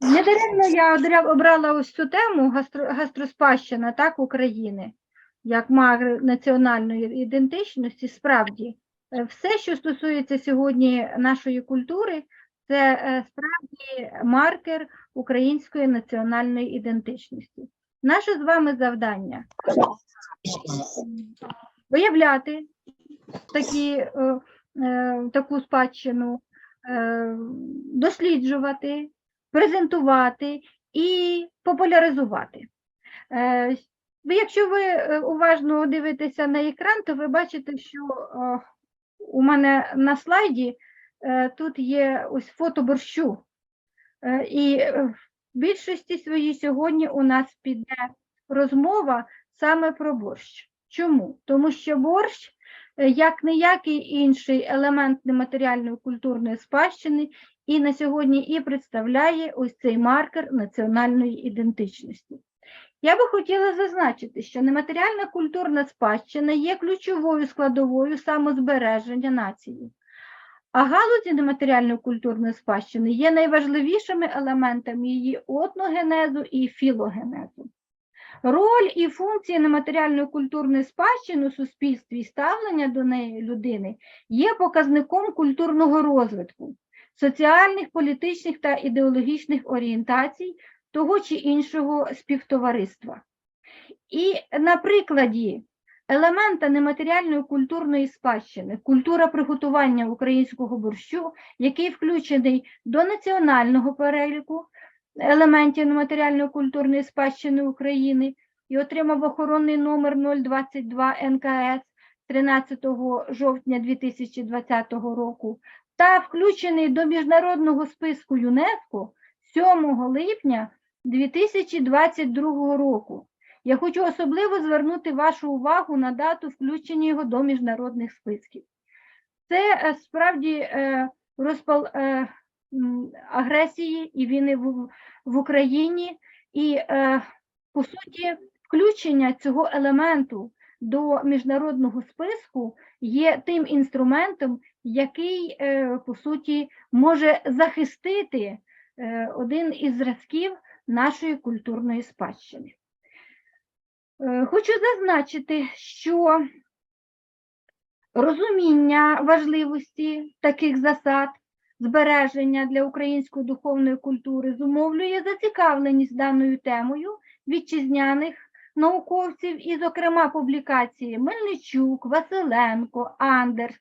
Недаремно я обрала ось цю тему гастро, гастроспадщина так, України, як маркер національної ідентичності. Справді, е, все, що стосується сьогодні нашої культури, це е, справді маркер української національної ідентичності. Наше з вами завдання виявляти такі, е, таку спадщину, досліджувати, презентувати і популяризувати. Е, якщо ви е, уважно дивитеся на екран, то ви бачите, що е, у мене на слайді тут є ось фото борщу. І в більшості своїй сьогодні у нас піде розмова саме про борщ. Чому? Тому що борщ, як ніякий інший елемент нематеріальної культурної спадщини, і на сьогодні і представляє ось цей маркер національної ідентичності. Я би хотіла зазначити, що нематеріальна культурна спадщина є ключовою складовою самозбереження нації. А галузі нематеріальної культурної спадщини є найважливішими елементами її етногенезу і філогенезу. Роль і функції нематеріальної культурної спадщини у суспільстві і ставлення до неї людини є показником культурного розвитку, соціальних, політичних та ідеологічних орієнтацій того чи іншого співтовариства. І на прикладі елемента нематеріальної культурної спадщини, культура приготування українського борщу, який включений до національного переліку елементів нематеріальної культурної спадщини України і отримав охоронний номер 022 НКС 13 жовтня 2020 року, та включений до міжнародного списку ЮНЕСКО 7 липня 2022 року. Я хочу особливо звернути вашу увагу на дату включення його до міжнародних списків. Це е, справді е, розпал е, агресії і війни в, в Україні, і, е, по суті, включення цього елементу до міжнародного списку є тим інструментом, який, е, по суті, може захистити е, один із зразків нашої культурної спадщини. Е, Хочу зазначити, що розуміння важливості таких засад збереження для української духовної культури зумовлює зацікавленість даною темою вітчизняних науковців, і, зокрема, публікації Мельничук, Василенко, Андерс,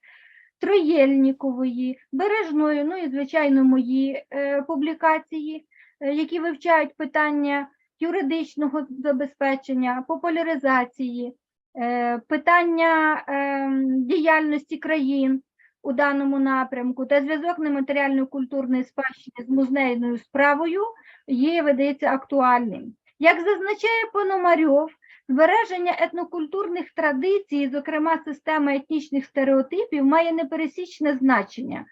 Троєльнікової, Бережної, ну і, звичайно, мої е, публікації, е, які вивчають питання юридичного забезпечення, популяризації, е, питання ем, діяльності країн у даному напрямку та зв'язок нематеріальної культурної спадщини з музейною справою є видається актуальним. Як зазначає Пономарьов, збереження етнокультурних традицій, зокрема система етнічних стереотипів, має непересічне значення,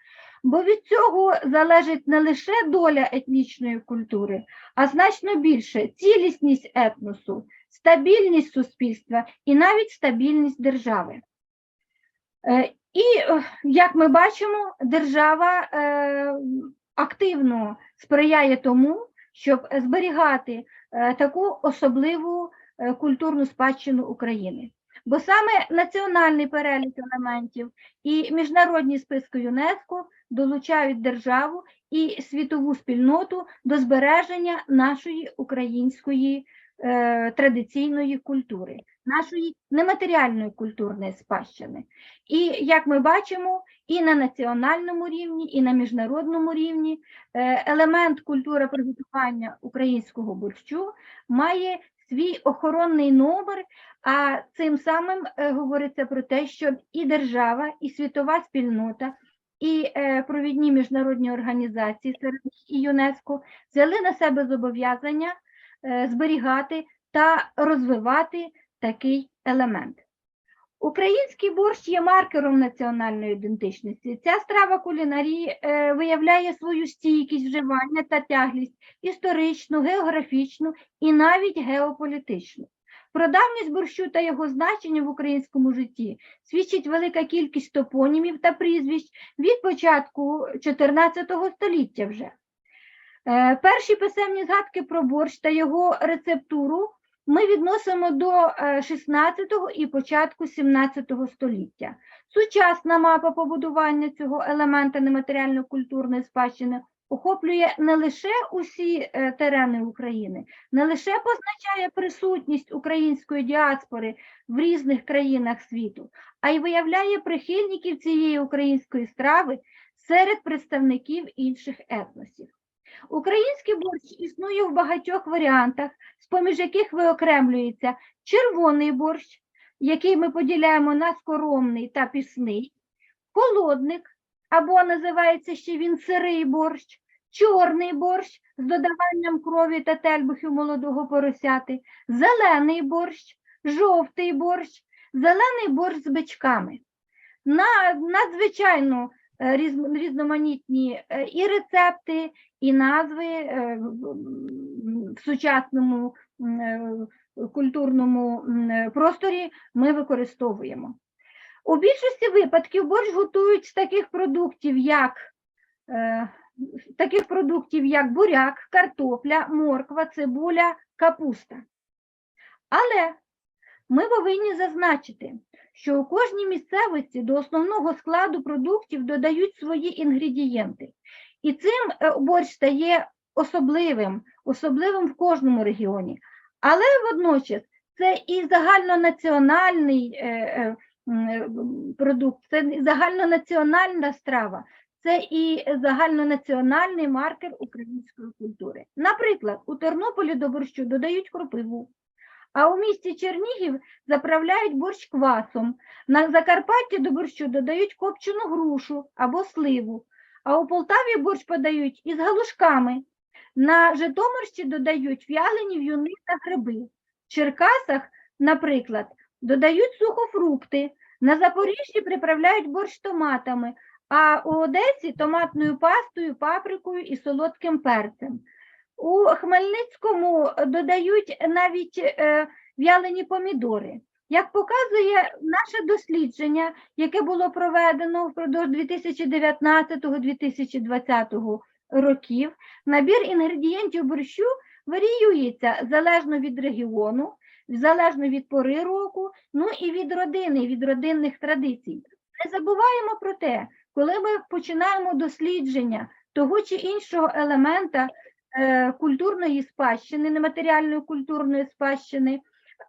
бо від цього залежить не лише доля етнічної культури, а значно більше цілісність етносу, стабільність суспільства і навіть стабільність держави. І, е, як ми бачимо, держава е, активно сприяє тому, щоб зберігати е, таку особливу культурну спадщину України. Бо саме національний перелік елементів і міжнародні списки ЮНЕСКО долучають державу і світову спільноту до збереження нашої української е, традиційної культури, нашої нематеріальної культурної спадщини. І як ми бачимо, і на національному рівні, і на міжнародному рівні е, елемент культури приготування українського борщу має свій охоронний номер, а цим самим е, говориться про те, щоб і держава, і світова спільнота, і е, провідні міжнародні організації, серед них і ЮНЕСКО, взяли на себе зобов'язання зберігати та розвивати такий елемент. Український борщ є маркером національної ідентичності. Ця страва кулінарії е, виявляє свою стійкість вживання та тяглість історичну, географічну і навіть геополітичну. Про давність борщу та його значення в українському житті свідчить велика кількість топонімів та прізвищ від початку 14 століття вже. Е, Перші писемні згадки про борщ та його рецептуру ми відносимо до 16-го і початку 17-го століття. Сучасна мапа побудування цього елемента нематеріально-культурної спадщини охоплює не лише усі е, терени України, не лише позначає присутність української діаспори в різних країнах світу, а й виявляє прихильників цієї української страви серед представників інших етносів. Український борщ існує в багатьох варіантах, з-поміж яких виокремлюється червоний борщ, який ми поділяємо на скоромний та пісний, холодник, або називається ще він сирий борщ, чорний борщ з додаванням крові та тельбухів молодого поросяти, зелений борщ, жовтий борщ, зелений борщ з бичками. На, надзвичайно різноманітні е, і рецепти, і назви е, в- сучасному е, культурному е, просторі ми використовуємо. У більшості випадків борщ готують з таких продуктів, як, е, таких продуктів, як буряк, картопля, морква, цибуля, капуста. Але ми повинні зазначити, що у кожній місцевості до основного складу продуктів додають свої інгредієнти. І цим е, борщ стає особливим, особливим в кожному регіоні. Але водночас це і загальнонаціональний е, е, продукт, це і загальнонаціональна страва, це і загальнонаціональний маркер української культури. Наприклад, у Тернополі до борщу додають кропиву, а у місті Чернігів заправляють борщ квасом. На Закарпатті до борщу додають копчену грушу або сливу, а у Полтаві борщ подають із галушками. На Житомирщі додають в'ялені в'юни та гриби. В Черкасах, наприклад, додають сухофрукти. На Запоріжжі приправляють борщ томатами, а у Одесі томатною пастою, паприкою і солодким перцем. У Хмельницькому додають навіть е, в'ялені помідори. Як показує наше дослідження, яке було проведено впродовж 2019-2020 років, набір інгредієнтів борщу варіюється залежно від регіону, залежно від пори року, ну і від родини, від родинних традицій. Не забуваємо про те, коли ми починаємо дослідження того чи іншого елемента культурної спадщини, нематеріальної культурної спадщини,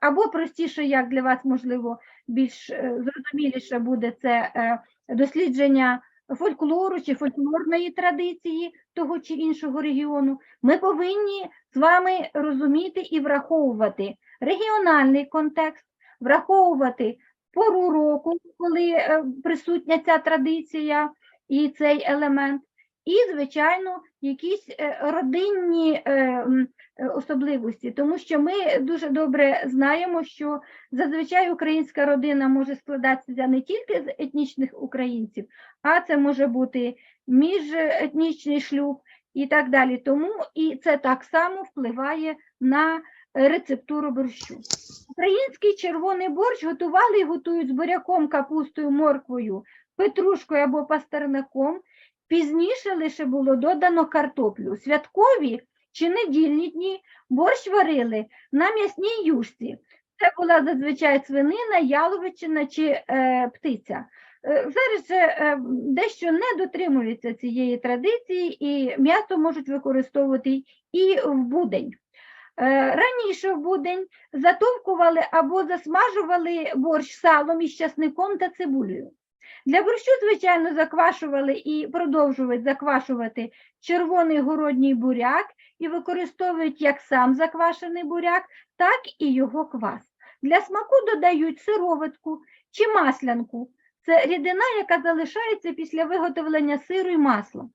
або простіше, як для вас, можливо, більш е, зрозуміліше буде це е, дослідження фольклору чи фольклорної традиції того чи іншого регіону, ми повинні з вами розуміти і враховувати регіональний контекст, враховувати пору року, коли е, присутня ця традиція і цей елемент, і, звичайно, якісь е, родинні е, е, особливості, тому що ми дуже добре знаємо, що зазвичай українська родина може складатися не тільки з етнічних українців, а це може бути міжетнічний шлюб і так далі. Тому і це так само впливає на рецептуру борщу. Український червоний борщ готували і готують з буряком, капустою, морквою, петрушкою або пастернаком. Пізніше лише було додано картоплю. Святкові чи недільні дні борщ варили на м'ясній юшці. Це була зазвичай свинина, яловичина чи е, птиця. Е, Зараз е, дещо не дотримуються цієї традиції, і м'ясо можуть використовувати і в будень. Е, Раніше в будень затовкували або засмажували борщ салом із часником та цибулею. Для борщу, звичайно, заквашували і продовжують заквашувати червоний городній буряк і використовують як сам заквашений буряк, так і його квас. Для смаку додають сироватку чи маслянку. Це рідина, яка залишається після виготовлення сиру і масла.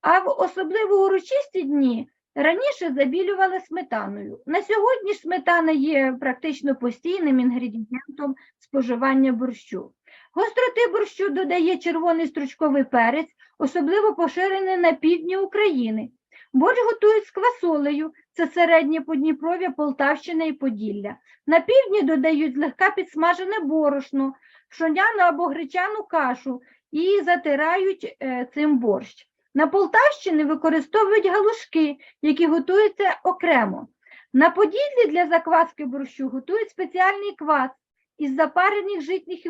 А в особливо урочисті дні раніше забілювали сметаною. На сьогодні ж сметана є практично постійним інгредієнтом споживання борщу. Гостроти борщу додає червоний стручковий перець, особливо поширений на півдні України. Борщ готують з квасолею, це середнє Подніпров'я, Полтавщина і Поділля. На півдні додають злегка підсмажене борошно, пшоняну або гречану кашу і затирають е, цим борщ. На Полтавщині використовують галушки, які готуються окремо. На Поділлі для закваски борщу готують спеціальний квас із запарених житніх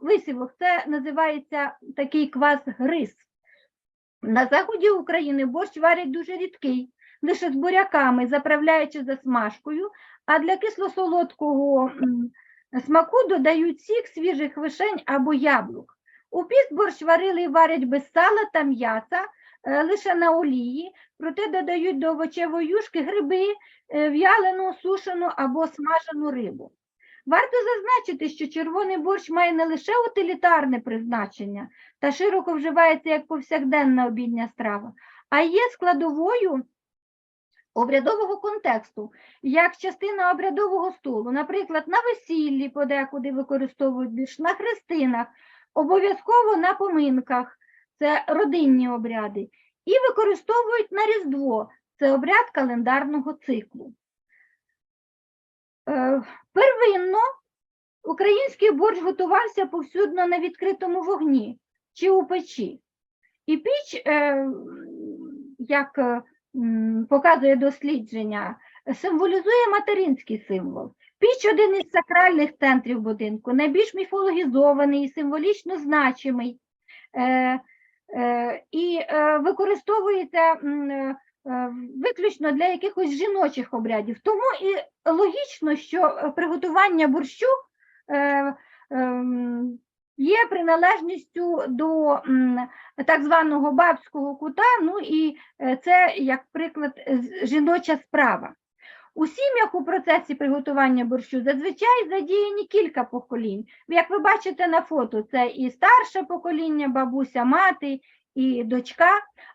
висівок. Це називається такий квас гриз. На заході України борщ варять дуже рідкий, лише з буряками, заправляючи засмажкою, а для кисло-солодкого смаку додають сік свіжих вишень або яблук. У піст борщ варили і варять без сала та м'яса, е, лише на олії, проте додають до овочевої юшки гриби, е, в'ялену, сушену або смажену рибу. Варто зазначити, що червоний борщ має не лише утилітарне призначення та широко вживається як повсякденна обідня страва, а є складовою обрядового контексту, як частина обрядового столу, наприклад, на весіллі подекуди використовують більш на хрестинах, обов'язково на поминках, це родинні обряди, і використовують на Різдво, це обряд календарного циклу. Е, Первинно український борщ готувався повсюдно на відкритому вогні чи у печі. І піч, е, як е, показує дослідження, символізує материнський символ. Піч один із сакральних центрів будинку, найбільш міфологізований і символічно значимий. І використовується виключно для якихось жіночих обрядів. Тому і логічно, що е, приготування борщу е, ем, є приналежністю до так званого бабського кута, ну і е, це, як приклад, жіноча справа. У сім'ях у процесі приготування борщу зазвичай задіяні кілька поколінь. Як ви бачите на фото, це і старше покоління, бабуся, мати, і дочка,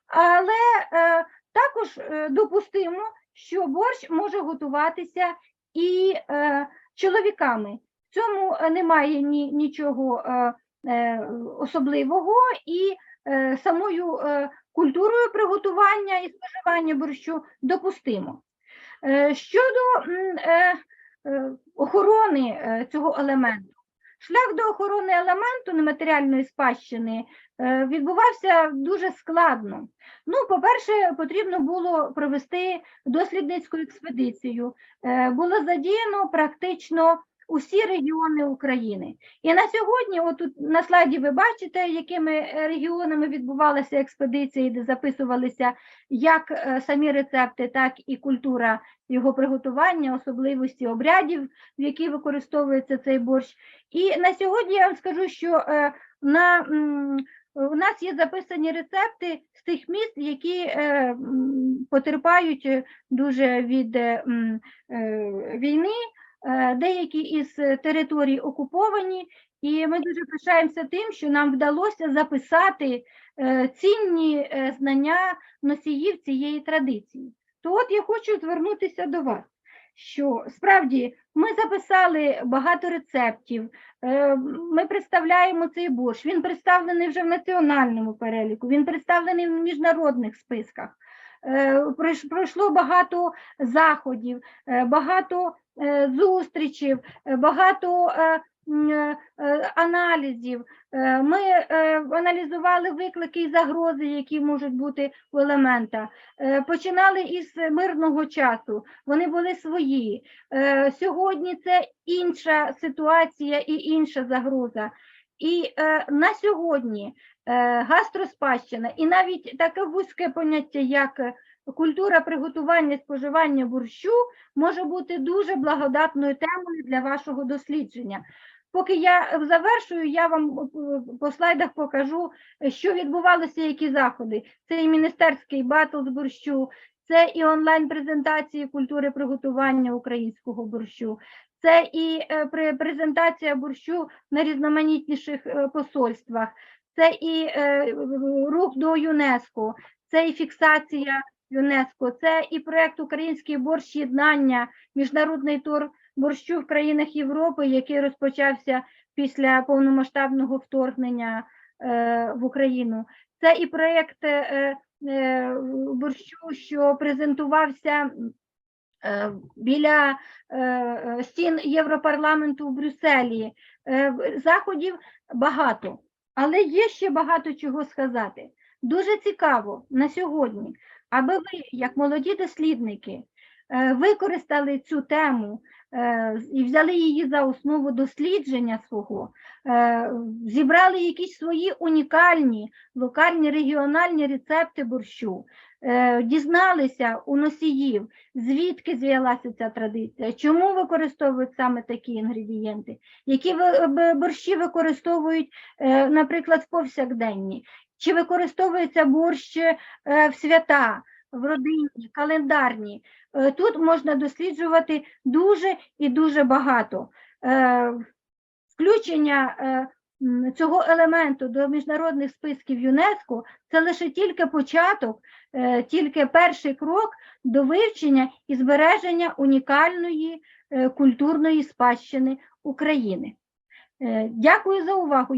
але е, також е, допустимо, що борщ може готуватися і е, чоловіками. В цьому е, немає ні, нічого особливого і самою культурою приготування і споживання борщу допустимо. Щодо охорони цього елементу, шлях до охорони елементу нематеріальної спадщини е, відбувався дуже складно. Ну, по-перше, потрібно було провести дослідницьку експедицію. Е, Було задіяно практично усі регіони України. І на сьогодні, отут на слайді ви бачите, якими е, регіонами відбувалася експедиція, де записувалися як е, самі рецепти, так і культура його приготування, особливості обрядів, в які використовується цей борщ. І на сьогодні я вам скажу, що е, на, у нас є записані рецепти з тих міст, які е, потерпають дуже від е, війни, деякі із територій окуповані, і ми дуже пишаємося тим, що нам вдалося записати е, цінні е, знання носіїв цієї традиції. То от я хочу звернутися до вас, що справді ми записали багато рецептів, е, ми представляємо цей борщ, він представлений вже в національному переліку, він представлений в міжнародних списках. Е, пройш- Пройшло багато заходів, е, багато е, зустрічів, багато аналізів. Ми аналізували виклики і загрози, які можуть бути у елемента. Починали із мирного часу, вони були свої. Сьогодні це інша ситуація і інша загроза. І е, на сьогодні е, гастроспадщина і навіть таке вузьке поняття, як е, культура приготування споживання борщу, може бути дуже благодатною темою для вашого дослідження. Поки я завершую, я вам по слайдах покажу, що відбувалося, які заходи. Це і міністерський батл з борщу, це і онлайн-презентації культури приготування українського борщу, це і е, презентація борщу на різноманітніших е, посольствах, це і е, рух до ЮНЕСКО, це і фіксація ЮНЕСКО, це і проект Український борщ. Єднання, міжнародний тур борщу в країнах Європи, який розпочався після повномасштабного вторгнення в Україну. Це і проєкт борщу, що презентувався біля е, е, стін Європарламенту в Брюсселі. Е, Заходів багато, але є ще багато чого сказати. дуже цікаво на сьогодні, аби ви, як молоді дослідники, е, використали цю тему е, і взяли її за основу дослідження свого, е, зібрали якісь свої унікальні локальні регіональні рецепти борщу, е, дізналися у носіїв, звідки з'явилася ця традиція, чому використовують саме такі інгредієнти, які ви- борщі використовують, е, наприклад, в повсякденні, чи використовується борщ е, в свята, в родинні, календарні. Е, Тут можна досліджувати дуже і дуже багато. Е, Включення е, цього елементу до міжнародних списків ЮНЕСКО це лише тільки початок, е, тільки перший крок до вивчення і збереження унікальної е, культурної спадщини України. Е, Дякую за увагу.